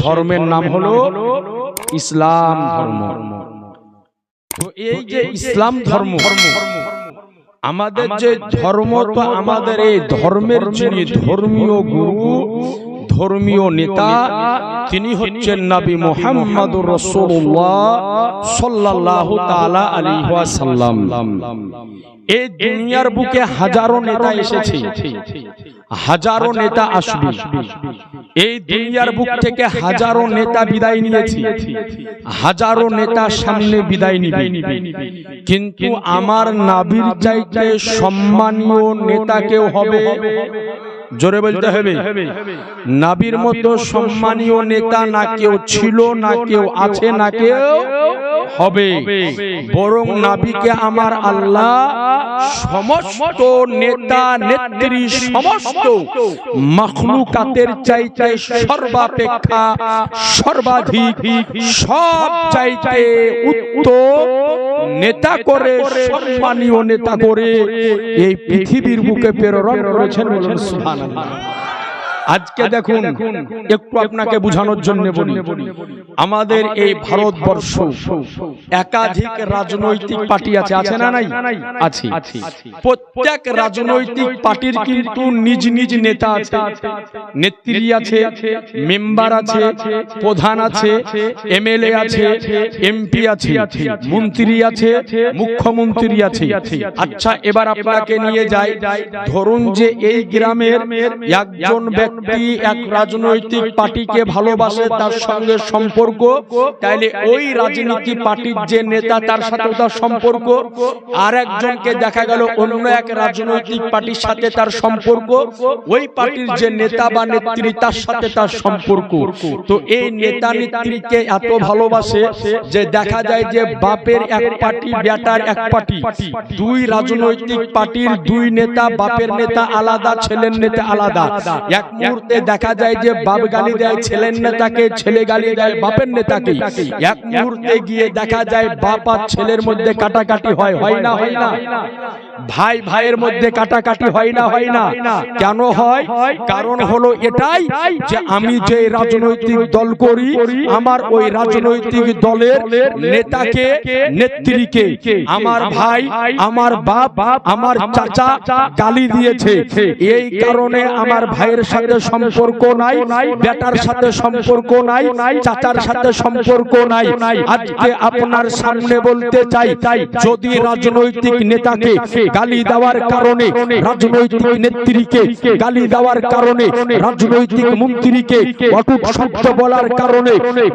ধর্মের নাম হলো ইসলাম ধর্ম। তো এই যে ইসলাম ধর্ম আমাদের যে ধর্ম তো আমাদের এই ধর্মের যিনি ধর্মীয় গুরু ধর্মীয় নেতা তিনি হচ্ছেন নবী মোহাম্মদ রসুল্লাহ সাল্লাল্লাহু তাআলা আলাইহি ওয়াসাল্লাম। এই দুনিয়ার বুকে হাজারো নেতা এসেছে। হাজারো নেতা আসবে। এই দুনিয়ার বুক থেকে হাজারো নেতা বিদায় নিয়েছে। হাজারো নেতা সামনে বিদায় নিবে। কিন্তু আমার নাবির চাইতে সম্মানীয় নেতা কেউ হবে? জোরে বলতে হবে। নাবির মতো সম্মানীয় নেতা না কেউ ছিল না কেউ আছে না কেউ হবে। বরং নাবিকে আমার আল্লাহ সমস্ত নেতা নেত্রী সমস্ত মখলুকাতের চাইতে সর্বাপেক্ষা সর্বাধিক সব চাইতে উত্তম নেতা করে সম্মানীয় নেতা করে এই পৃথিবীর বুকে প্রেরণ করেছেন সুবহানাল্লাহ আজকে দেখুন একটু আপনাকে বোঝানোর জন্য বলি। আমাদের এই ভারতবর্ষ একাধিক রাজনৈতিক পার্টি আছে আছে না নাই? আছে প্রত্যেক রাজনৈতিক পার্টির কিন্তু নিজ নিজ নেতা আছে। নেত্রী আছে মেম্বার আছে প্রধান আছে এমএলএ আছে এমপি আছে মন্ত্রী আছে মুখ্যমন্ত্রী আছে। আচ্ছা এবার আপনাকে নিয়ে যাই। ধরুন যে এই গ্রামের একজন ব্যক্তি এক রাজনৈতিক পার্টিকে ভালোবাসে তার সঙ্গে সম্পর্ক। তাইলে ওই রাজনীতি পার্টির যে নেতা তার সাথে তার সম্পর্ক। আর একজনকে দেখা গেল অন্য এক রাজনৈতিক পার্টির সাথে তার সম্পর্ক। ওই পার্টির যে নেতা বা নেত্রী তার সাথে তার সম্পর্ক। তো এই নেতা নেত্রীকে এত ভালোবাসে যে দেখা যায় যে বাপের এক পার্টি বেটার এক পার্টি। দুই রাজনৈতিক পার্টির দুই নেতা বাপের নেতা আলাদা ছেলের নেতা আলাদা এক মুহূর্তে দেখা যায় যে বাপ গালি দেয় ছেলের নেতাকে ছেলে গালি দেয় বাপের নেতাকে। এক মুহূর্তে গিয়ে দেখা যায় বাপ আর ছেলের মধ্যে কাটাকাটি হয় হয় না হয় না। ভাই ভাইয়ের মধ্যে কাটাকাটি হয় না হয় না। কেন হয়? কারণ হলো এটাই যে আমি যে রাজনৈতিক দল করি আমার ওই রাজনৈতিক দলের নেতাকে নেত্রীকে। আমার ভাই আমার বাপ আমার চাচা গালি দিয়েছে। এই কারণে আমার ভাইয়ের সাথে সম্পর্ক নাই, বেটার সাথে সম্পর্ক নাই, চাচার সাথে সম্পর্ক নাই। আজকে আপনার সামনে বলতে চাই, যদি রাজনৈতিক নেতাকে গালি দেওয়ার কারণে, রাজনৈতিক নেত্রীকে গালি দেওয়ার কারণে, রাজনৈতিক মন্ত্রীকে অটুট শব্দ বলার কারণে,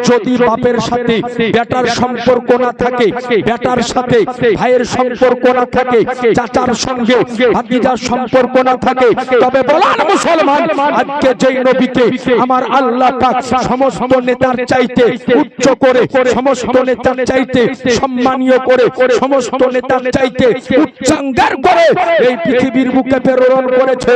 যদি বাপের সাথে বেটার সম্পর্ক না থাকে, বেটার সাথে ভাইয়ের সম্পর্ক না থাকে, চাচার সঙ্গে ভাতিজার সম্পর্ক না থাকে, তবে বলান মুসলমান আজকে যেই নবীকে আমার আল্লাহ পাক সমস্ত নেতার চাইতে উচ্চ করে, সমস্ত নেতার চাইতে সম্মানীয় করে, সমস্ত নেতার চাইতে উচ্চাঙ্গার করে এই পৃথিবীর বুকে প্রেরণ করেছে।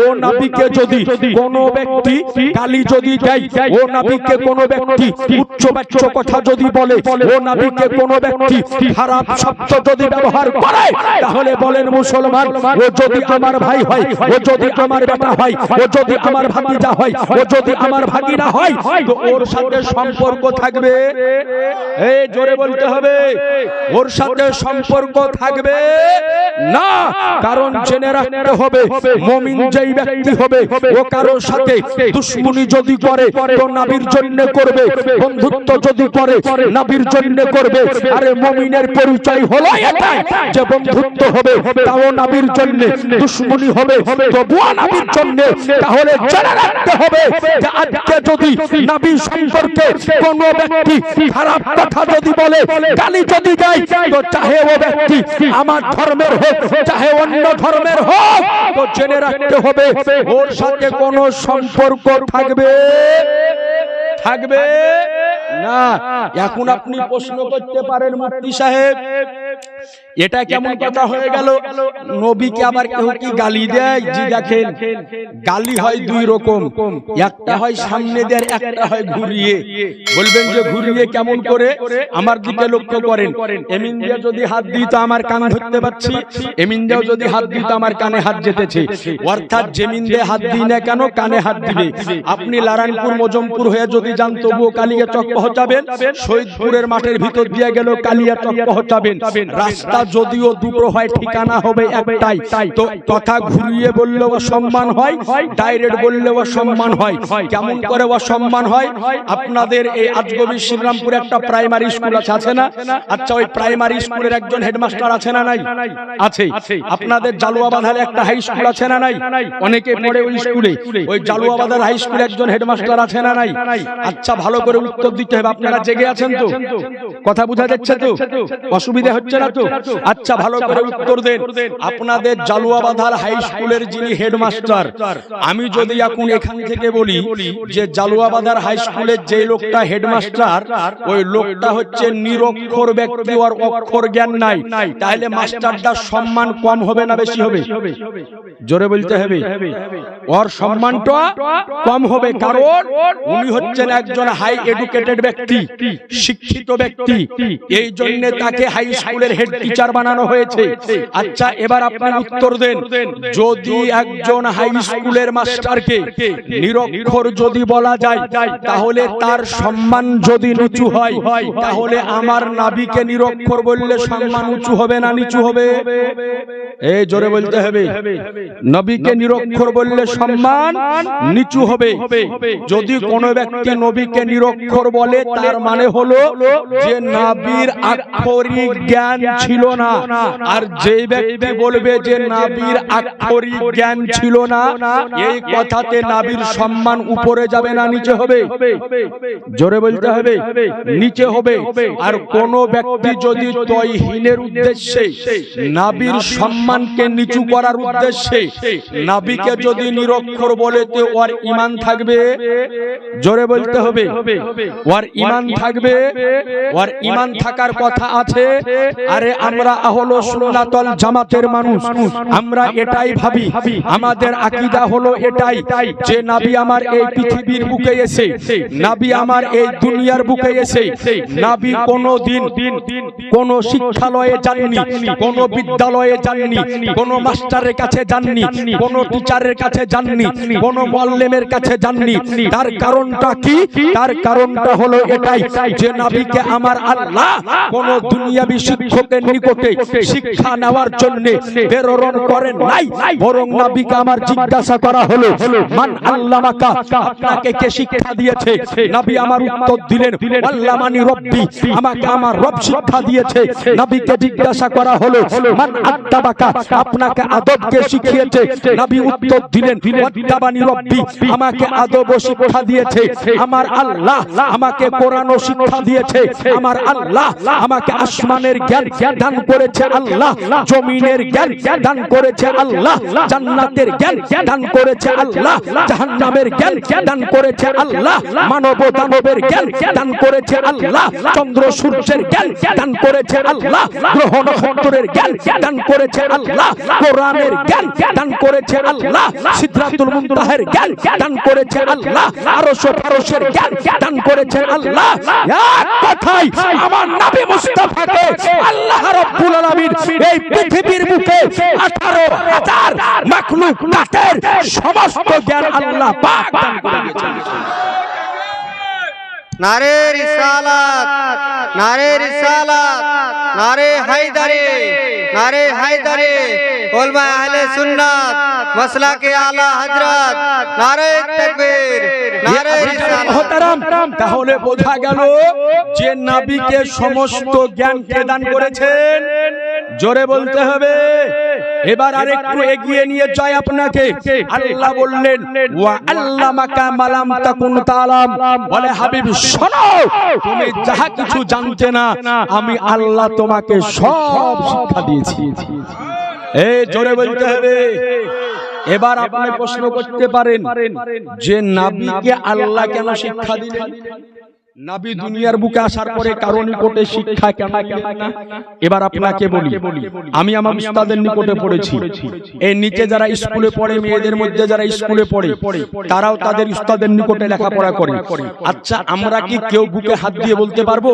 ও নবীকে যদি কোন ব্যক্তি গালি যদি দেয়, ও নবীকে কোন ব্যক্তি উচ্চ বাচ্চ কথা যদি বলে, ও নবীকে কোন ব্যক্তি খারাপ শব্দ যদি ব্যবহার করে, তাহলে বলেন মুসলমান, ও যদি আমার ভাই হয়, ও যদি আমার বেটা হয়, ও যদি আমার ভাতিজা হয় ও যদি আমার ভাগিনা হয় তো ওর সাথে সম্পর্ক থাকবে। এই জোরে বলতে হবে ওর সাথে সম্পর্ক থাকবে। না কারণ জেনে রাখতে হবে মমিন যেই ব্যক্তি হবে ও কারোর সাথে দুশ্মনী যদি করে তো নাবির জন্য করবে বন্ধুত্ব যদি করে নাবির জন্য করবে। আরে মমিনের পরিচয় হলো এটাই যে বন্ধুত্ব হবে তাও নাবির জন্য দুশ্মনী হবে তবুও নাবির জন্য। তাহলে জেনে রাখতে হবে যে আজকে যদি নবী সম্পর্কে কোন ব্যক্তি খারাপ কথা যদি বলে গালি যদি দেয় তো চাহে ও ব্যক্তি আমার ধর্মের হোক চাহে অন্য ধর্মের হোক তো জেনে রাখতে হবে ওর সাথে কোনো সম্পর্ক থাকবে। থাকবে? না। এখন আপনি প্রশ্ন করতে পারেন মুফতি সাহেব। এটা কেমন কথা হয়ে গেল? নবীকে আবার কেউ কি গালি দেয়? জি দেখেন গালি হয় দুই রকম। একটা হয় সামনে দেয় একটা হয় ঘুরিয়ে। বলবেন যে ঘুরিয়ে কেমন করে? আমার দিকে লক্ষ্য করেন। এমিন দিয়ে যদি হাত দিই তো আমার কান ধরতে পারছি। এমিন দিয়েও যদি হাত দিই তো আমার কানে হাত যেতেছে। অর্থাৎ জেমিন দিয়ে হাত দিই না কেন কানে হাত দিবে? আপনি লারানপুর মজমপুর হয়ে যদি যান তবুও কালিয়া চক পৌঁছাবেন শহীদপুরের মাঠের ভিতর দিয়ে গেল কালিয়া চক পৌঁছাবেন রাস্তা যদিও দুটো হয়, ঠিকানা হবে একটাই। তো কথা ঘুরিয়ে বললেও সম্মান হয়, ডাইরেক্ট বললেও সম্মান হয়। কেমন করে অসম্মান হয়? আপনাদের এই আজগবি শ্রীরামপুরে একটা প্রাইমারি স্কুল আছে আছে না? আচ্ছা ওই প্রাইমারি স্কুলের একজন হেডমাস্টার আছে না নাই? আছে। আপনাদের জালুয়া একটা হাই স্কুল আছে না নাই? অনেকে পড়ে ওই স্কুলে। ওই জালুয়া হাই স্কুলে একজন হেডমাস্টার আছে না নাই? আচ্ছা ভালো করে উত্তর দিতে হবে। আপনারা জেগে আছেন তো? কথা বোঝা যাচ্ছে তো? অসুবিধা হচ্ছে না তো? আচ্ছা ভালো করে উত্তর দেন। আপনাদের জালুয়া বাঁধার হাই স্কুলের যিনি হেডমাস্টার আমি যদি এখন এখান থেকে বলি যে জালুয়া বাঁধার হাই স্কুলের যে লোকটা হেডমাস্টার ওই লোকটা হচ্ছে নিরক্ষর ব্যক্তি ওর অক্ষর জ্ঞান নাই। তাহলে মাস্টারটার সম্মান কম হবে না বেশি হবে? জোরে বলতে হবে। ওর সম্মানটা কম হবে, কারণ উনি হচ্ছেন একজন হাই এডুকেটেড ব্যক্তি, শিক্ষিত ব্যক্তি। এই জন্য তাকে হাই স্কুলের হেড টিচার বানানো হয়েছে। আচ্ছা এবার আপনি উত্তর দেন। যদি একজন হাই স্কুলের মাস্টারকে নিরক্ষর যদি বলা যায়, তাহলে তার সম্মান যদি নিচু হয়, তাহলে আমার নাবিকে নিরক্ষর বললে সম্মান উঁচু হবে না নিচু হবে? এই জোরে বলতে হবে। নবীকে নিরক্ষর বললে সম্মান নিচু হবে। যদি কোনো ব্যক্তি নবীকে নিরক্ষর বলে, তার মানে হলো যে নাবির আক্ষরিক জ্ঞান ছিল না। আর যে ব্যক্তি বলবে যে নাবির আক্ষরিক জ্ঞান ছিল না, এই কথাতে নাবির সম্মান উপরে যাবে না, নিচে হবে। জোরে বলতে হবে, নিচে হবে। আর কোন ব্যক্তি যদি তয়হীনের উদ্দেশ্যে নাবির সম্মানকে নিচু করার উদ্দেশ্যে নাবিকে যদি নিরক্ষর বলে, তো ওর ইমান থাকবে। জোরে বলতে হবে। ওর ইমান থাকবে ওর ইমান থাকার কথা আছে। আরে আমরা আহলো সুন্নাতল জামাতের মানুষ। আমরা এটাই ভাবি। আমাদের আকীদা হলো এটাই যে নাবি আমার এই পৃথিবীর বুকে এসে নাবি আমার এই দুনিয়ার বুকে এসে নাবি কোনো দিন কোন শিক্ষালয়ে যাননি কোন বিদ্যালয়ে যাননি কোন মাস্টারের কাছে যাননি কোন টিচারের কাছে যাননি কোন মল্লেমের কাছে যাননি। তার কারণটা কি? তার কারণটা হলো এটাই যে নাবিকে আমার আল্লাহ কোন দুনিয়াবি শিক্ষকের নিকটে শিক্ষা নেওয়ার জন্য প্রেরণ করেন নাই, বরং নাবিকে আমার জিজ্ঞাসা করা হলো, মান আল্লামাকা? আপনাকে কে শিক্ষা দিয়েছে? নবী আমার উত্তর দিলেন, আল্লামানি রব্বি, আমাকে আমার রব শিক্ষা দিয়েছে। নবীকে জিজ্ঞাসা করা হলো, মান আত্তাবাকা? আপনাকে আদব কে শিখিয়েছে? নবী উত্তর দিলেন, আত্তাবানি রব্বি, আমাকে আদব শিক্ষা দিয়েছে। আমার আল্লাহ আমাকে কোরআন ও শিক্ষা দিয়েছে। আমার আল্লাহ আমাকে আসমানের জ্ঞান দান করেছে আল্লাহ, জমিনের জ্ঞান দান করেছে আল্লাহ, জান্নাতের জ্ঞান দান করেছে আল্লাহ, জাহান্নামের জ্ঞান দান করেছে আল্লাহ মানব দানবের জ্ঞান দান করেছে আল্লাহ, চন্দ্র সূর্যের জ্ঞান দান করেছে আল্লাহ, গ্রহ নক্ষত্রের জ্ঞান দান করেছে আল্লাহ, কোরআনের জ্ঞান দান করেছে আল্লাহ, সিদরাতুল মুনতাহের জ্ঞান দান করেছে আল্লাহ আরশ ও ফারশের জ্ঞান দান করেছেন আল্লাহ। এক কথাই আমার নবী মুস্তাফাকে আল্লাহ রাব্বুল আলামিন এই পৃথিবীর বুকে 18000 মাখলুকাতের সমস্ত জ্ঞান আল্লাহ পাক দান করে দিয়েছেন নারে রিসালাত নারে রিসালাত নারে হায়দারি নারে হায়দারি ওলমা আহলে সুন্নাত মাসলা কে আলা হযরত নারে তাকবীর নারে রিসালাত। মোহতারাম, তাহলে বোঝা গেল যে নাবিকে সমস্ত জ্ঞান কে দান করেছেন। জোরে বলতে হবে এবার আরেকটু এগিয়ে নিয়ে যাই আপনাকে। আল্লাহ বললেন ওয়া আল্লামাকা মালাম তাকুন তালাম বলে হাবিব শোনো তুমি যাহা কিছু জানতে না আমি আল্লাহ তোমাকে সব শিক্ষা দিয়েছি। এই জোরে বলতে হবে। এবার আপনি প্রশ্ন করতে পারেন যে নাবিকে আল্লাহ কেন শিক্ষা দিলেন? নাবি দুনিয়ার বুকে আসার পরে কারও নিকটে শিক্ষা কেন না? এবার আপনাকে বলি আমি আমার উস্তাদের নিকটে পড়েছি। এই নিচে যারা স্কুলে পড়ে মেয়েদের মধ্যে যারা স্কুলে পড়ে তারাও তাদের উস্তাদের নিকটে লেখাপড়া করে। আচ্ছা আমরা কি কেউ বুকে হাত দিয়ে বলতে পারব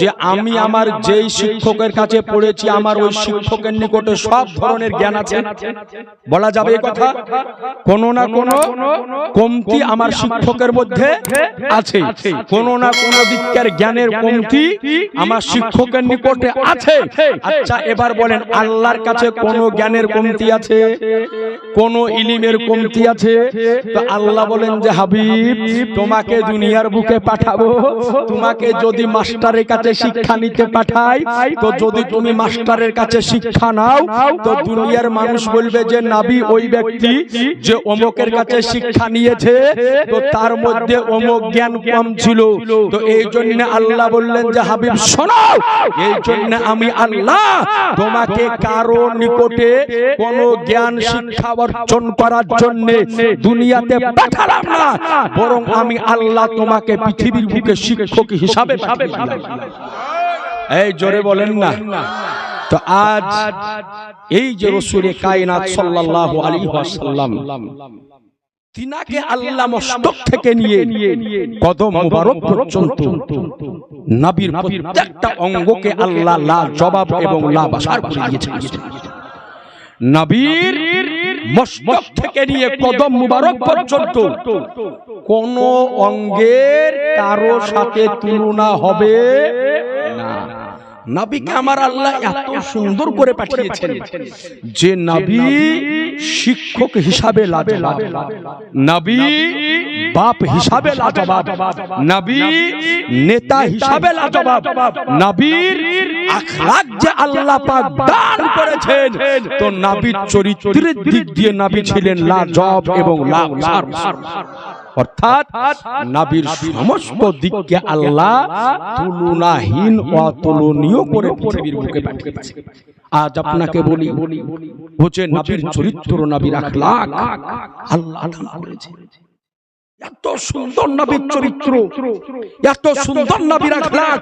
যে আমি আমার যেই শিক্ষকের কাছে পড়েছি আমার ওই শিক্ষকের নিকটে সব ধরনের জ্ঞান আছে। বলা যাবে এই কথা? কোনো না কোনো কমতি আমার শিক্ষকের মধ্যে আছে কোনো না কোনো আমার শিক্ষকের নিকটে আছে। আচ্ছা এবার বলেন আল্লাহর কাছে কোন জ্ঞানের কমতি আছে? কোন ইলিমের কমতি আছে? তো আল্লাহ বলেন যে, হাবিব, তোমাকে দুনিয়ার বুকে পাঠাবো। তোমাকে যদি মাস্টারের কাছে শিক্ষা নিতে পাঠাই, তো যদি তুমি মাস্টারের কাছে শিক্ষা নাও, তো দুনিয়ার মানুষ বলবে যে, নাবি ওই ব্যক্তি যে অমকের কাছে শিক্ষা নিয়েছে, তো তার মধ্যে অমক জ্ঞান কম ছিল। তো এই জন্য আল্লাহ বললেন যে, হাবিব, শোনো, এই জন্য আমি আল্লাহ তোমাকে কারও নিকটে কোন জ্ঞান, শিক্ষা অর্জন করার জন্য দুনিয়াতে পাঠালাম না। বরং আমি আল্লাহ তোমাকে পৃথিবীর বুকে শিক্ষক হিসাবে এই জোরে বলেন না। তো আজ এই যে রসুরে কায়নাত সাল্লাল্লাহু আলাইহি ওয়াসাল্লাম, তিনাকে আল্লাহ মস্তক থেকে নিয়ে কদম মুবারক পর্যন্ত নবীর প্রত্যেকটা অঙ্গকে আল্লাহ লা জবাব এবং লা বাসার করে দিয়েছেন। নবীর মস্তক থেকে নিয়ে কদম মুবারক পর্যন্ত কোন অঙ্গের কারও সাথে তুলনা হবে না। নবীকে আমার আল্লাহ এত সুন্দর করে পাঠিয়েছেন। যে নবী শিক্ষক হিসাবে নবী বাপ হিসাবে লাজবাব। নবী নেতা হিসাবে লাজবাব। নবীর আখলাক যে আল্লাহ পাক দান করেছেন তো নবীর চরিত্রের দিক দিয়ে নবী ছিলেন লাজব এবং লাজব অর্থাৎ নাবির সমস্ত দিককে আল্লাহ তুলনাহীন, অতুলনীয় করে পৃথিবীর বুকে পাঠিয়েছে। আজ আপনাকে বলি হচ্ছে নাবির চরিত্র, নাবির আখলাক আল্লাহ করেছে এত সুন্দর নবীর চরিত্র, এত সুন্দর নবীর আখলাক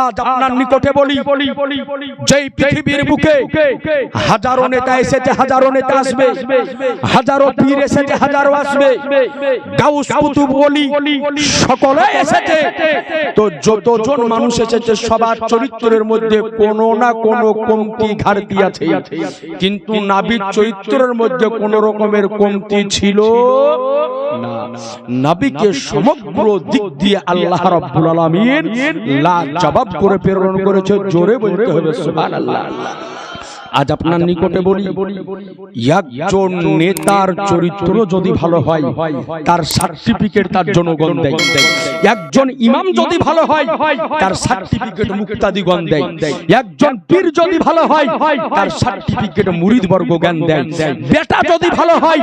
আজ আপনার নিকটে বলি যেই পৃথিবীর বুকে হাজারো নেতা এসেছে হাজারো নেতা আসবে হাজারো পীর এসেছে হাজারো আসবে। গাউস কুতুব ওলি সকলে এসেছে। তো যতজন মানুষ এসেছে সবার চরিত্রের মধ্যে কোনো না কোনো কমতি ঘাটতি আছে কিন্তু নাবির চরিত্রের মধ্যে কোন রকমের কমতি ছিল? না। নাবিকে সমগ্র দিক দিয়ে আল্লাহ রাব্বুল আলামিন লা জবাব করে প্রেরণ করেছে জোরে বলতে হবে। সুবহানাল্লাহ। আজ আপনার নিকটে বলি একজন নেতার চরিত্র যদি ভালো হয় তার সার্টিফিকেট তার জনগণ দেয়। একজন ইমাম যদি ভালো হয় তার সার্টিফিকেট মুক্তাদিগণ দেয়। একজন পীর যদি ভালো হয় তার সার্টিফিকেট মুরিদ বর্গ জ্ঞান দেয়। বেটা যদি ভালো হয়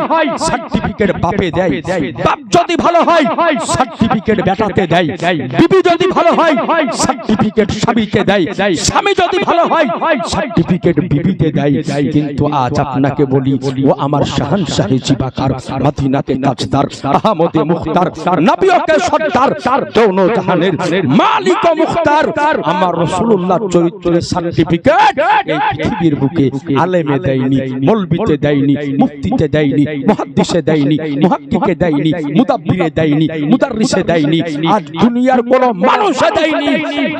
সার্টিফিকেট বাপে দেয়। বাপ যদি ভালো হয় সার্টিফিকেট বেটাতে দেয়। বিবি যদি ভালো হয় সার্টিফিকেট স্বামীকে দেয়। স্বামী যদি ভালো হয় সার্টিফিকেট বিবিতে দেয়। কিন্তু আজ আপনাকে বলি, ও আমার শাহান শাহে জিবাকার, মদিনাতে তাজদার, আহমদে মুখতার নবিয়কে সর্দার দোনো জাহানের মালিক ও মুখতার, আমার রাসূলুল্লাহ চরিত্রের সার্টিফিকেট এই পৃথিবীর বুকে আলেমে দেয়নি, মৌলবিতে দেয়নি, মুফতিতে দেয়নি, মুহাদ্দিসে দেয়নি, মুহাক্কিকে দেয়নি, মুদাব্বিরে দেয়নি, মুদাররিসে দেয়নি, আজ দুনিয়ার কোন মানুষে দেয়নি,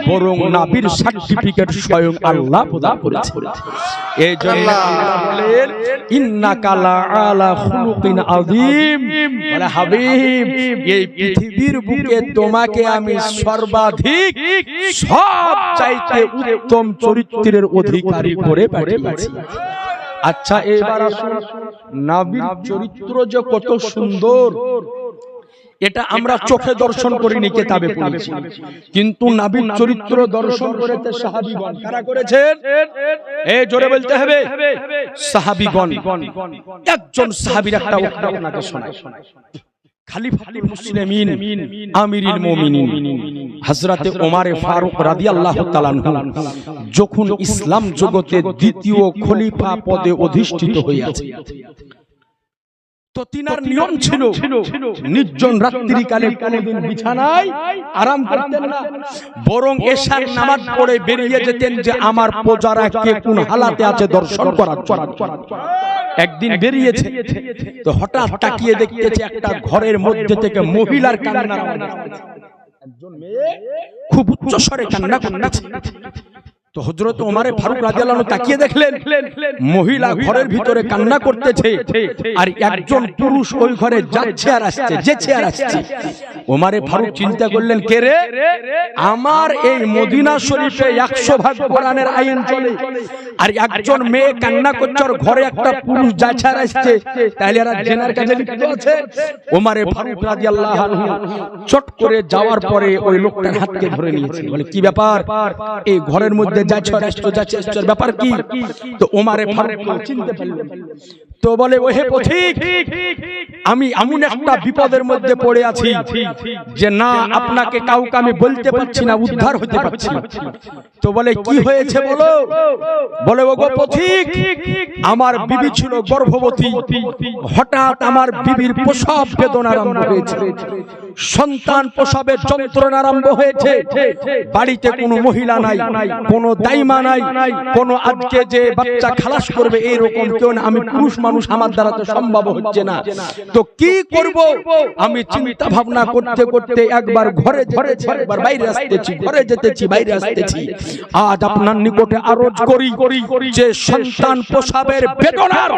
বরং নবীর সার্টিফিকেট স্বয়ং আল্লাহ প্রদান করেছে। এই জন্য আল্লাহ। বলেন ইন্নাকা লাআলা খুলুকিন আযীম। বলে হাবিব এই পৃথিবীর বুকে তোমাকে আমি সর্বাধিক সব চাইতে উত্তম চরিত্রের অধিকারী করে পাঠিয়েছি। আচ্ছা এবার আসুন নাবির চরিত্র যে কত সুন্দর। এটা আমরা চোখে দর্শন করিনি কেতাবে পড়েছি। কিন্তু নাবির চরিত্র দর্শন করেছে সাহাবীগণ। কারা করেছেন? এ জোরে বলতে হবে। সাহাবীগণ। একজন সাহাবীর একটা উক্তি আপনাকে শোনায় খালিফাতুল মুসলিমিন আমিরুল মুমিনিন। হযরতে ওমরে ফারুক রাদিয়াল্লাহু তাআলা যখন ইসলাম জগতে দ্বিতীয় খলিফা পদে অধিষ্ঠিত হইয়াছে। তো তিনার নিয়ম ছিল নির্জন রাত্রিকালে কোনদিন বিছানায় আরাম করতেন না। বরং এশার নামাজ পড়ে বেরিয়ে যেতেন যে আমার প্রজারা কে কোন হালাতে আছে দর্শন করার। একদিন বেরিয়েছে তো হঠাৎ তাকিয়ে দেখতেছে একটা ঘরের মধ্যে থেকে মহিলার মেয়ে খুব উচ্চ স্বরে কান্না করতেছে। তো হজরত ওমারে ফারুক রাদিয়াল্লাহু আনহু তাকিয়ে দেখলেন মহিলা ঘরের ভিতরে কান্না করতেছে আর একজন পুরুষ ওই ঘরে যাচ্ছে আর আসছে যেছে আর আসছে। ওমারে ফারুক চিন্তা করলেন কে রে আমার এই মদিনা শরীফে একশো ভাগ কোরআনের আইন চলে। আর একজন মেয়ে কান্না করছে আর ঘরে একটা পুরুষ যাচ্ছে আর আসছে। তাহলে এরা জেনার কাছে লিখিত আছে। ওমারে ফারুক রাদিয়াল্লাহু আনহু চট করে যাওয়ার পরে ওই লোকটার হাতকে ধরে নিয়েছে বলে কি ব্যাপার এই ঘরের মধ্যে যাচ্ছে যাচ্ছ রাষ্ট্র যাচ্ছে ব্যাপার কি? তো ওমারে ফারুক চিনতে পারলেন। তো বলে ওহে পথিক আমি এমন একটা বিপদের মধ্যে পড়ে আছি যে না আপনাকে কাউকে আমি বলতে পারছি না উদ্ধার হতে পারছি। তো বলে কি হয়েছে বলো? বলে? ও পথিক আমার বিবি ছিল গর্ভবতী। হঠাৎ আমার বিবির প্রসব বেদনা আরম্ভ হয়েছে। সন্তান প্রসবের যন্ত্রণা আরম্ভ হয়েছে। বাড়িতে কোনো মহিলা নাই কোনো দাইমা নাই কোনো আজকে যে বাচ্চা খালাস করবে এইরকম কেউ না আমি পুরুষ মানুষ আমার দ্বারা তো সম্ভব হচ্ছে না। তো কি করব? আমি চিন্তা ভাবনা করতে করতে একবার ঘরে ধরেছি একবার বাইরে আসতেছি, ঘরে যেতেছি, বাইরে আসতেছি। আজ আপনার নিকটে আরজ করি যে সন্তান প্রসবের বেদনার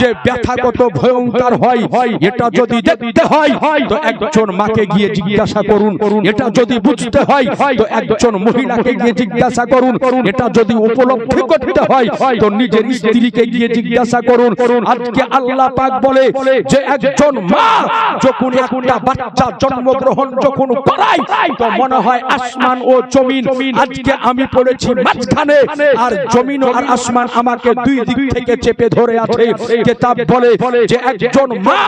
যে ব্যথা কত ভয়ঙ্কর হয়, এটা যদি দেখতে হয়, তো একজন মাকে গিয়ে জিজ্ঞাসা করুন। এটা যদি বুঝতে হয়, তো একজন মহিলাকে গিয়ে জিজ্ঞাসা করুন। এটা যদি উপলব্ধি করতে হয়, তো নিজের স্ত্রীকে গিয়ে জিজ্ঞাসা করুন। আজকে আল্লাহ পাক বলে যে একজন মা যখন একটা বাচ্চা জন্মগ্রহণ যখন করায়, তো মনে হয় আসমান ও জমিন আজকে আমি পড়েছি মাঝখানে। আর জমিন আর আসমান আমাকে দুই দিক থেকে চেপে ধরে আছে। কিতাব বলে যে একজন মা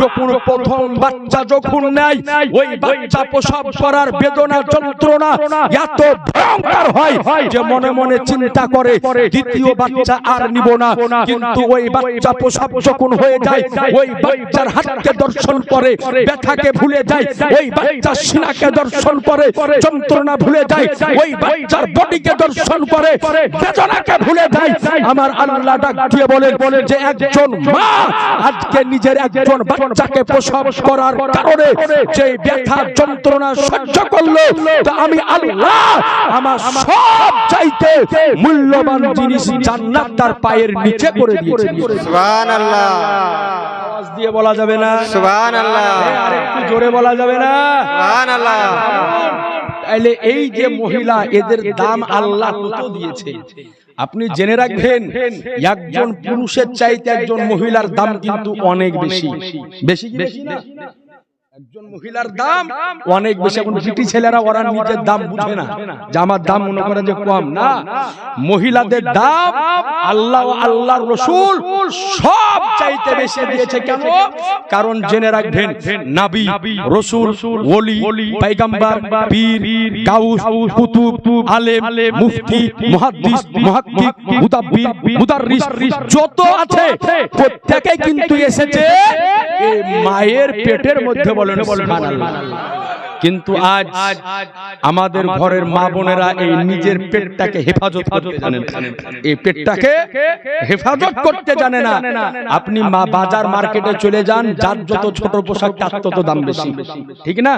যখন প্রথম বাচ্চা যখন নেয়, ওই বাচ্চা প্রসব করার বেদনা, যন্ত্রণা এত ভয়ঙ্কর হয় যে মনে মনে চিন্তা করে, দ্বিতীয় বাচ্চা আর নিব না। কিন্তু ওই বাচ্চা প্রসব যখন হয়ে যায়, ওই বাচ্চার হাতকে দর্শন করে, ব্যথাকে ভুলে যায়, ওই বাচ্চার সিনাকে দর্শন করে, যন্ত্রণা ভুলে যায়, ওই বাচ্চার বডিকে দর্শন করে, বেদনাকে ভুলে যায়। আমার আল্লাহ ডাক দিয়ে বলেন যে একজন মা আজকে নিজের একজন বাচ্চাকে প্রসব করার কারণে যে ব্যথা, যন্ত্রণা সহ্য করল, তা আমি আল্লাহ আমার সব চাইতে মূল্যবান জিনিস জান্নাত তার পায়ের নিচে করে দিয়েছি। সুবহান আল্লাহ আওয়াজ দিয়ে বলা যাবে না। সুবহান আল্লাহ আরেকটু জোরে বলা যাবে না। সুবহান আল্লাহ তাইলে এই যে মহিলা এদের দাম আল্লাহ কত দিয়েছে? আপনি জেনে রাখবেন একজন পুরুষের চাইতে একজন মহিলার দাম কিন্তু অনেক বেশি। বেশি বেশি না? একজন মহিলার দাম। অনেক বেশি এখন সিটি ছেলেরা ওরা নিজের দাম বুঝে না। যে আমার দাম মনে করে যে কম। না মহিলাদের দাম আল্লাহ আল্লাহর রসুল সব চাইতে বেশি দিয়েছে কেন? কারণ জেনে রাখবেন নাবি রসুল ওলি পাইগাম্বার পীর গাউস কুতুব আলেম মুফতি মুহাদ্দিস মুহাক্কিক মুতাব্বির মুদাররিস যত আছে প্রত্যেকে কিন্তু এসেছে এই মায়ের পেটের মধ্যে বলেন সুবহানাল্লাহ কিন্তু আজ আমাদের ঘরের মা বোনেরা এই নিজের পেটটাকে হেফাজত করতে জানেন। এই পেটটাকে হেফাজত করতে জানে না। আপনি মা বাজার মার্কেটে চলে যান যার যত ছোট পোশাক তার তত দাম বেশি। ঠিক না?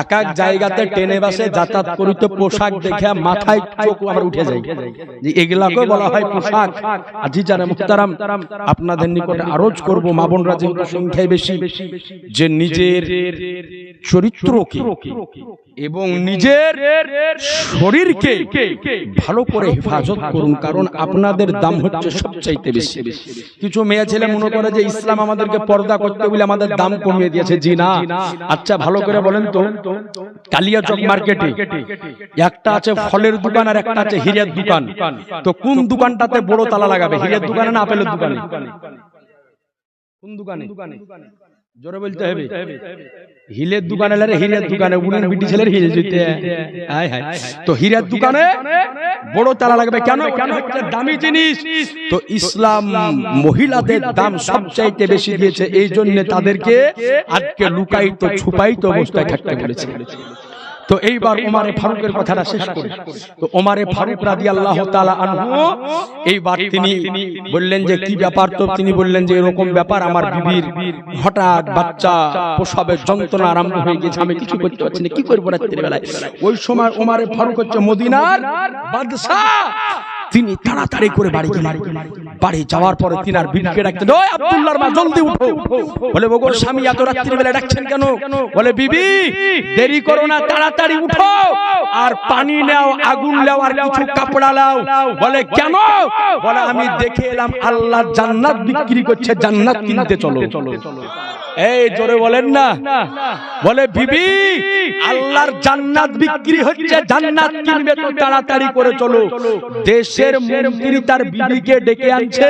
এক এক জায়গাতে টেনে বাসে যাতায়াত করিতে পোশাক দেখে মাথায় চোখ আমার উঠে যায়। যে এগুলাকে বলা হয় পোশাক। আজি জানে মুক্তারাম আপনাদের নিকটে আরজ করব মা বোনরা যেহেতু সংখ্যায় বেশি যে নিজের চরিত্রকে এবং নিজের শরীরকে ভালো করে হেফাজত করুন কারণ আপনাদের দাম হচ্ছে সবচাইতে বেশি। কিছু মেয়ে ছেলে মনে করে যে ইসলাম আমাদেরকে পর্দা করতে বলে আমাদের দাম কমিয়ে দিয়েছে। জি না। আচ্ছা ভালো করে বলেন তো। কালিয়াচক মার্কেটে একটা আছে ফলের দোকান আর একটা আছে হিরের দোকান। তো কোন দোকানটাতে বড় তালা লাগাবে? হিরের দোকানে না আপেলের দোকানে? কোন দোকানে? জোরে বলতে হবে। হিলের দোকানে লারে হিরের দোকানে বিটি ছেলের জিতে। হায় হায়। তো হিরের দোকানে বড় তালা লাগবে। কেন? কেন? হচ্ছে দামি জিনিস। তো ইসলাম মহিলাদের দাম সবচাইতে বেশি দিয়েছে। এই জন্য তাদেরকে আজকে লুকাইতো ছুপাইতো অবস্থায় থাকতে বলেছে। তো এইবার ওমারে ফারুকের কথাটা শেষ করি। তো ওমারে ফারুক রাদি আল্লাহ আনহু এইবার তিনি বললেন যে কি ব্যাপার? তো তিনি বললেন যে এরকম ব্যাপার আমার বিবির হঠাৎ বাচ্চা প্রসবের যন্ত্রণা আরম্ভ হয়ে গেছে আমি কিছু করতে পারছি না। কি করব রাত্রিবেলায়? ওই সময় ওমারে ফারুক হচ্ছে মদিনার বাদশাহ। তিনি তাড়াতাড়ি করে বাড়ি গেলেন। বাড়ি যাওয়ার পরে তিনি আর বিবিকে ডাকতেন ওই আব্দুল্লাহর মা জলদি উঠো। বলে ওগোর স্বামী এত রাত্রির বেলা ডাকছেন কেন? বলে বিবি দেরি করো না তাড়াতাড়ি উঠো। আর পানি নাও আগুন নাও আর কিছু কাপড়া নাও বলে কেন? বলে আমি দেখে এলাম আল্লাহ জান্নাত বিক্রি করছে জান্নাত কিনতে চলো। এই জোরে বলেন না। বলে বিবি আল্লাহর জান্নাত বিক্রি হচ্ছে জান্নাত কিনবে তো তাড়াতাড়ি করে চলো। দেশের মন্ত্রী তার বিবিকে ডেকে আনছে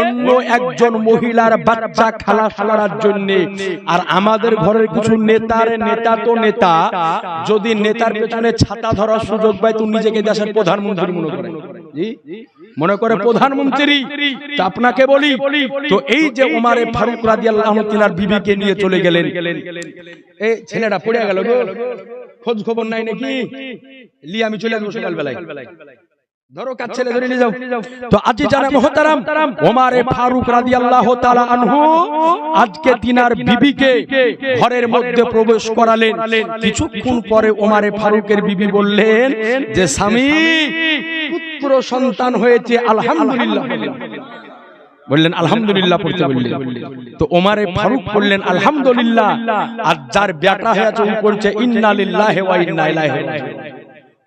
অন্য একজন মহিলার বাচ্চা খালা করার জন্য। আর আমাদের ঘরের কিছু নেতার নেতা তো নেতা যদি নেতার পেছনে ছাতা ধরার সুযোগ পায় তো নিজেকে দেশের প্রধানমন্ত্রী মনে করে জি? মনে করে প্রধানমন্ত্রী তো আপনাকে বলি তো এই যে উমারে ফারুক রাদিয়াল্লাহু তিনার বিবিকে নিয়ে চলে গেলেন। এই ছেলেটা পড়ে গেল খোঁজ খবর নাই নাকি? লি আমি চলে আসব সকাল বেলায় ধরো কাজ ছেলে ধরে নিয়ে যাও। তো আজি জানা মহতারাম ওমারে ফারুক রাদিয়াল্লাহু তাআলা আনহু আজকে তিনার বিবিকে ঘরের মধ্যে প্রবেশ করালেন। কিছুক্ষণ পরে ওমারে ফারুকের বিবি বললেন যে স্বামী পুত্র সন্তান হয়েছে আলহামদুলিল্লাহ। বললেন আলহামদুলিল্লাহ পড়তে বললেন। তো ওমারে ফারুক বললেন আলহামদুলিল্লাহ। আর যার বেটা হয়েছে ও পড়ছে ইন্না লিল্লাহি ওয়া ইন্না ইলাইহি রাজিউন।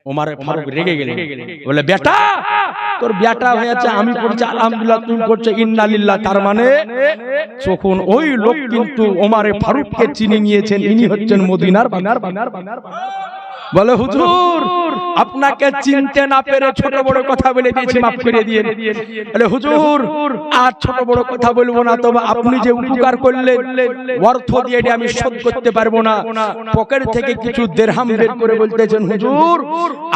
ওমারে ফারুক রেগে গেলেন। বলে বেটা তোর বেটা হয়েছে আমি পড়ছি আলহামদুলিল্লাহ তুমি পড়ছো ইন্না লিল্লাহ তার মানে তখন ওই লোক কিন্তু ওমারে ফারুককে চিনে নিয়েছেন ইনি হচ্ছেন মদিনার বানার বানার বানার বানার বলে হুজুর আপনাকে চিনতে না পেরে ছোট বড় কথা বলে দিয়েছি মাফ করে দিয়ে বলে হুজুর আর ছোট বড় কথা বলব না তবে আপনি যে উপকার করলেন অর্থ দিয়ে আমি শোধ করতে পারব না। পকেট থেকে কিছু দেড়হাম বের করে বলতেছেন হুজুর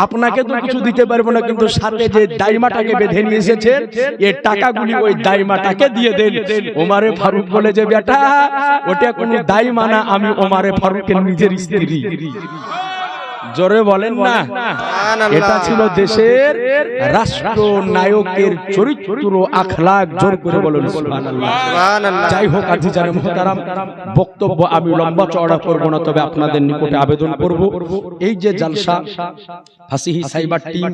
আপনাকে তো কিছু দিতে পারব না কিন্তু সাথে যে দাইমাটাকে বেঁধে নিয়ে এসেছেন এই টাকাগুলি ওই দাইমাটাকে দিয়ে দেন। ওমারে ফারুক বলে যে বেটা ওটা কোনো দাইমা না আমি ওমারে ফারুকের নিজের স্ত্রী। জোরে বলেন না। এটা ছিল দেশের রাষ্ট্র নায়কের চরিত্র আখলাক। জোর করে বলেন। যাই হোক আজি জানে মহতারাম বক্তব্য আমি লম্বা চড়া করব না তবে আপনাদের নিকটে আবেদন করব। এই যে জালসা ফাসিহি সাইবার টিম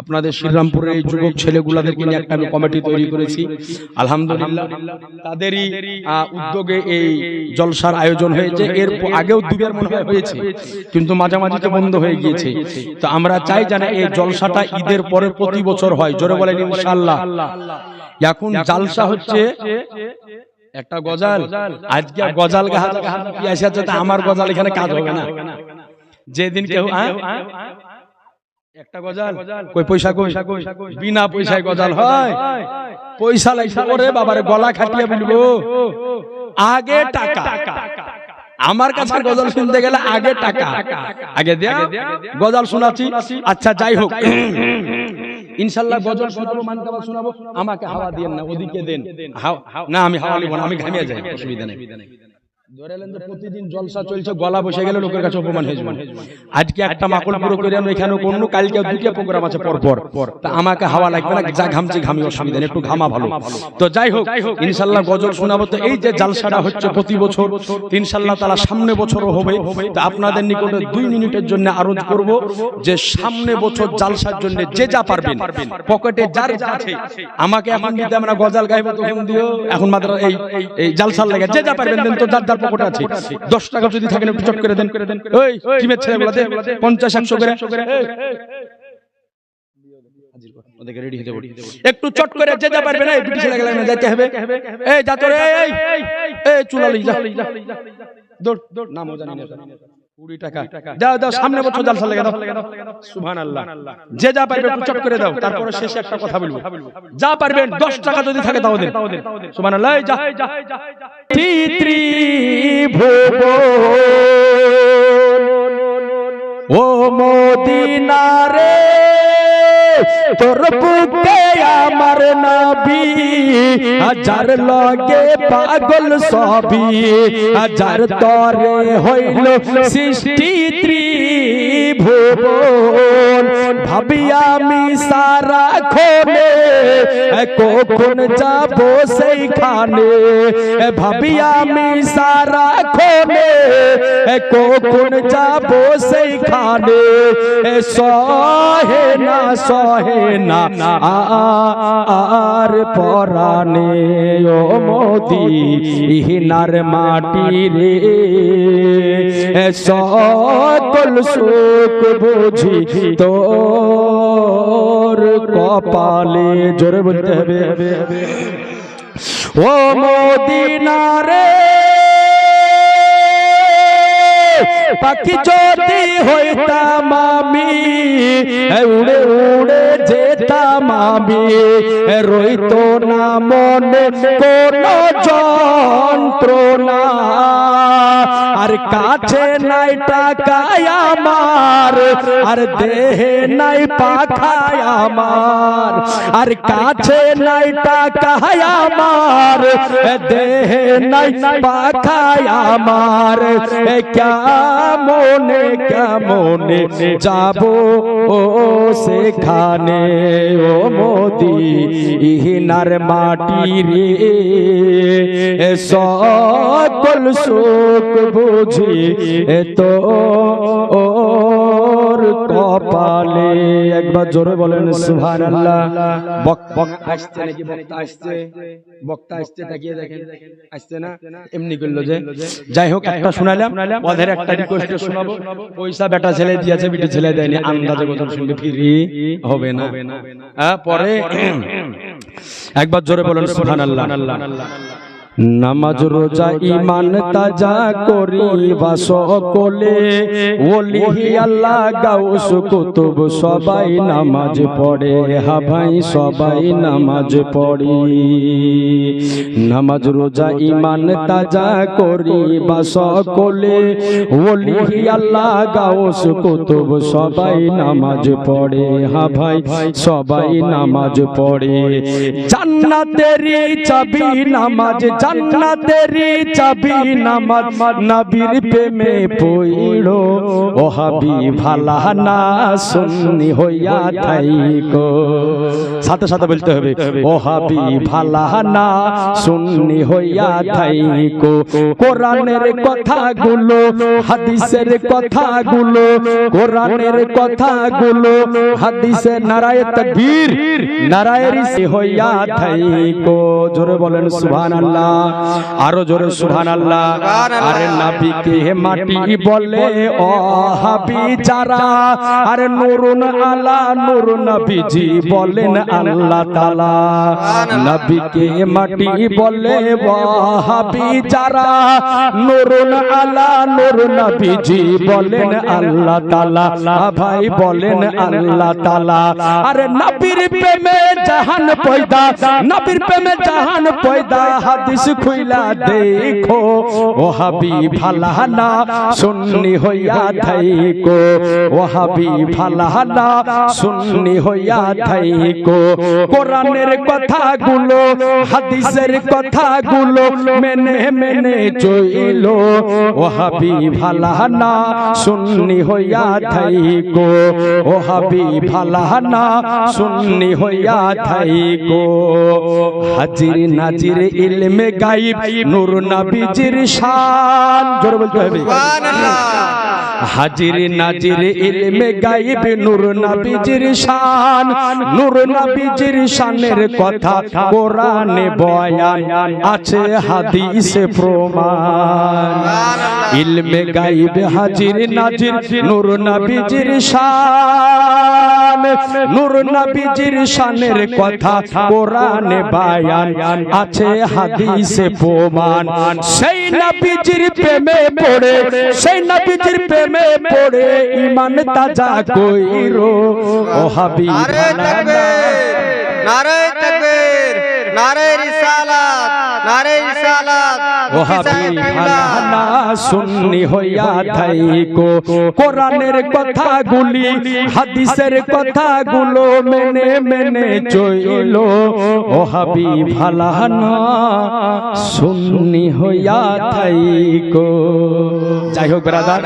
আপনাদের শ্রীরামপুরের এই যুবক ছেলেগুলাদেরকে নিয়ে একটা আমি কমিটি তৈরি করেছি। আলহামদুলিল্লাহ তাদেরই উদ্যোগে এই জলসার আয়োজন হয়েছে। এর আগেও দুবার মনে হয় হয়েছে কিন্তু মাঝামাঝি তো বন্ধ হয়ে গিয়েছে। তো আমরা চাই জানা এই জলসাটা ঈদের পরে প্রতি বছর হয়। জোরে বলেন ইনশাআল্লাহ। এখন জালসা হচ্ছে একটা গজাল। আজকে গজাল আমার গজাল এখানে কাজ হবে না। যেদিন কেউ? একটা গজাল, কই পয়সা কই? বিনা পয়সায় গজাল হয়। পয়সা লাগছে ওরে বাবারে, গলা খাটিয়ে বলব। আগে টাকা। আমার কাছে গজল শুনতে গেলে আগে টাকা। আগে দেয়া। গজল শোনাচ্ছি। আচ্ছা যাই হোক। ইনশাল্লাহ গজল শোনাবো মানকাবা শোনাবো। আমাকে হাওয়া দিয়ে না ওদিকে দেন। না আমি হাওয়া নিব না আমি ঘামিয়ে যাই। অসুবিধা নেই। এলেন যে প্রতিদিন জলসা চলছে গলা বসে গেলে লোকের কাছে অপমান হয়ে যাবে। আজকে একটা মাকল পুরো করে আমি এখানে কোনো কালকে দুটো প্রোগ্রাম আছে পর পর তা আমাকে হাওয়া লাগবে না যা ঘামছি ঘামি অসুবিধা নেই একটু ঘামা ভালো। তো যাই হোক ইনশাল্লাহ গজল শোনাবো তো এই যে জালসাটা হচ্ছে প্রতি বছর ইনশাল্লাহ তারা সামনে বছরও হবে। তা আপনাদের নিকটে দুই মিনিটের জন্য আরোজ করব যে সামনে বছর জালসার জন্য যে যা পারবেন পকেটে যার যা আছে আমাকে এখন দিতে আমরা গজাল গাইবো তখন দিও এখন মাত্র এই এই জালসার লাগে যে যা পারবেন তো যার যার পকেটে আছে? দশ টাকা যদি থাকেন, একটু চট করে দেন। ওই টিমের ছেলেগুলো দে পঞ্চাশ, একশো করে। একটু চট করে যে যা পারবে না, এই ব্রিটিশ ছেলেগুলো না যাইতে হবে। এই, যা তোরে, এই এই চুলালি, যা। দৌড় দৌড় নামও জানি না। কুড়ি টাকা দাও দাও সামনে বছর জালসা লেগে দাও সুবহান আল্লাহ যে যা পারবে একটু করে দাও তারপরে শেষে একটা কথা বলব যা পারবেন দশ টাকা যদি থাকে তাও দেন আল্লাহ ও মদিনারে তোর বুকে আমার নবী হাজার লগে পাগল সবি হাজার তরে হইল সৃষ্টি ত্রিভুবন ভাবি আমি সারা খোলে কখন যাব সেইখানে? ভাবি আমি সারা খোলে কখন যাব সেইখানে? সহে না সহে না আর পরানে ও মোদি নার মাটি রে সকল সুখ বুঝি তো কপালে জোরে বলতে হবে ও মদিনারে পাখি যদি হইতাম আমি উড়ে উড়ে যেতাম আমি। রইত না মনে কোন যন্ত্রণা। আর কাছে নাই টাকায় আমার, আর দেহে নাই আর কাছে নাই টাকায় আমার, দেহে নাই পাখায় আমার কেমনে কেমনে যাব ও সেখানে? ও মোদি ইহিনার মাটি রে সকল বুঝি তো কপালে একবার জোরে বলেন সুহান আল্লাহ আসছে নাকি, বক্তা আসছে? বক্তা আসছে, তাকিয়ে দেখেন। আসছে না? এমনি করল যে। যাই হোক, একটা শোনালাম ওদের একটা রিকোয়েস্ট শোনাবো। পয়সা বেটা ছেলে দিয়েছে, বিটি ছেলে দেয়নি। আন্দাজে শুনলে ফিরি হবে না। পরে একবার জোরে বলেন সুহান আল্লাহ নামাজ রোজা ইমান তাজা করি করিবা সকলে ওলি আল্লাহ গাউস কুতুব, সবাই নামাজ পড়ে। হা ভাই, সবাই নামাজ পড়ি। নামাজ রোজা ইমান তাজা করি করিবা সকলে ওলি আল্লাহ গাউস কুতুব, সবাই নামাজ পড়ে। হা ভাই, সবাই নামাজ পড়ে। জান্নাতেরি চাবি নামাজ জান্নাতেরি চাবি নামাজ নবীর প্রেমে পইলো ও হাবি ভালা না সুন্নি হইয়া থাইকো। সাথে সাথে বলতে হবে, ও হাবি ভালা না সুন্নি হইয়া থাইকো। কোরআনের কথাগুলো, হাদিসের কথাগুলো, কোরআনের কথাগুলো, হাদিসে নারায়ে তাকবীর, নারায়ে রিসি হইয়া থাইকো। জোরে বলেন, সুবহানাল্লাহ। আরও জোরে সুবহানাল্লাহ। আরে নবীকে মাটি বলে ও হাবি যারা। আরে নুরুন আলা নূর নবীজি বলেন আল্লাহ তাআলা। নবীকে মাটি বলে ও হাবি যারা। নুরুন আলা নূর নবীজি বলেন আল্লাহ তাআলা। ভাই বলেন আল্লাহ তাআলা। আরে নবীর প্রেমে জাহান পয়দা। নবীর প্রেমে জাহান পয়দা। হাদিস খুইলা দেখো, ও হাবি ফালানা সুন্নি হইয়া থাইকো, ও হাবি ফালানা সুন্নি হইয়া থাইকো। কোরআনের কথাগুলো, হাদিসের কথাগুলো মেনে মেনে চইলো হাবি ফালানা সুন্নি হইয়া থাইকো, ও হাবি ফালানা সুন্নি হইয়া থাইকো। হাজির নাজির ইলমে গাইব নূর নবীজির শান। জোরে বলতে হবে। হাজির নাজির ইলমে গাইব নূর নবীজির শান। নূর নবীজির শানের কথা কোরআনে বয়ান। আছে হাদিসে প্রমাণ। ইলমে গাইব হাজির নাজির নূর নবীজির শান। নূর নবীজির শানের কথা কোরআনে বয়ান। আছে হাদিস হাদিসে প্রমাণ। সেই নবীজির প্রেমে পড়ে, সেই নবীজির প্রেমে পড়ে ইমান তাজা কইরো। ও হাবিব। নারে তাকবীর নারে তাকবীর নারে রিসালাত। নারে রিসালাত ও হাবিব হালানা সুন্নি হইয়া থাইকো। কোরআনের কথাগুলি হাদিসের কথাগুলো মেনে মেনে চইলো। ও সুন্নি হইয়া থাইকো। যাই হোক ব্রাদার